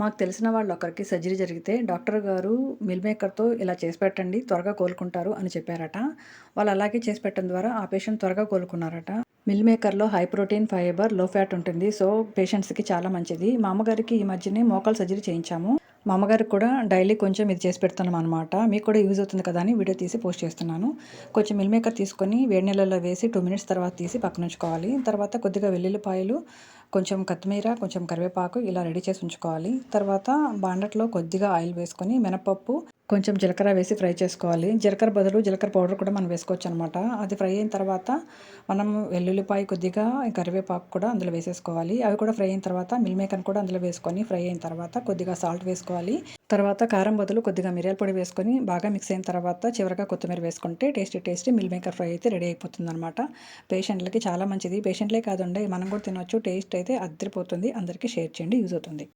మాకు తెలిసిన వాళ్ళు ఒకరికి సర్జరీ జరిగితే డాక్టర్ గారు మిల్ మేకర్తో ఇలా చేసి పెట్టండి త్వరగా కోలుకుంటారు అని చెప్పారట. వాళ్ళు అలాగే చేసి పెట్టడం ద్వారా ఆ పేషెంట్ త్వరగా కోలుకున్నారట. మిల్ మేకర్లో హై ప్రోటీన్ ఫైబర్లో ఫ్యాట్ ఉంటుంది. సో పేషెంట్స్కి చాలా మంచిది. మా అమ్మగారికి ఈ మధ్యనే మోకాలు సర్జరీ చేయించాము. మా అమ్మగారికి కూడా డైలీ కొంచెం ఇది చేసి పెడుతున్నాం అనమాట మీకు కూడా యూజ్ అవుతుంది కదా అని వీడియో తీసి పోస్ట్ చేస్తున్నాను. కొంచెం మిల్ మేకర్ తీసుకొని వేడి నీళ్ళలో వేసి టూ మినిట్స్ తర్వాత తీసి పక్కన ఉంచుకోవాలి. తర్వాత కొద్దిగా వెల్లుల్లిపాయలు కొంచెం కొత్తిమీర కొంచెం కరివేపాకు ఇలా రెడీ చేసి ఉంచుకోవాలి. తర్వాత బాండట్లో కొద్దిగా ఆయిల్ వేసుకొని మినపప్పు కొంచెం జీలకర్ర వేసి ఫ్రై చేసుకోవాలి. జీలకర్ర బదులు జీలకర్ర పౌడర్ కూడా మనం వేసుకోవచ్చు అనమాట అది ఫ్రై అయిన తర్వాత మనం వెల్లుల్లిపాయ కొద్దిగా కరివేపాకు కూడా అందులో వేసేసుకోవాలి. అవి కూడా ఫ్రై అయిన తర్వాత మిల్ మేకర్ కూడా అందులో వేసుకొని ఫ్రై అయిన తర్వాత కొద్దిగా సాల్ట్ వేసుకోవాలి. తర్వాత కారం బదులు కొద్దిగా మిరియాల పొడి వేసుకొని బాగా మిక్స్ అయిన తర్వాత చివరిగా కొత్తిమీర వేసుకుంటే tasty tasty meal maker fry అయితే రెడీ అయిపోతుంది అనమాట పేషెంట్లకి చాలా మంచిది. పేషెంట్లే కాదండి మనం కూడా తినొచ్చు. టేస్ట్ అయితే అద్దరిపోతుంది. అందరికీ షేర్ చేయండి. యూజ్ అవుతుంది.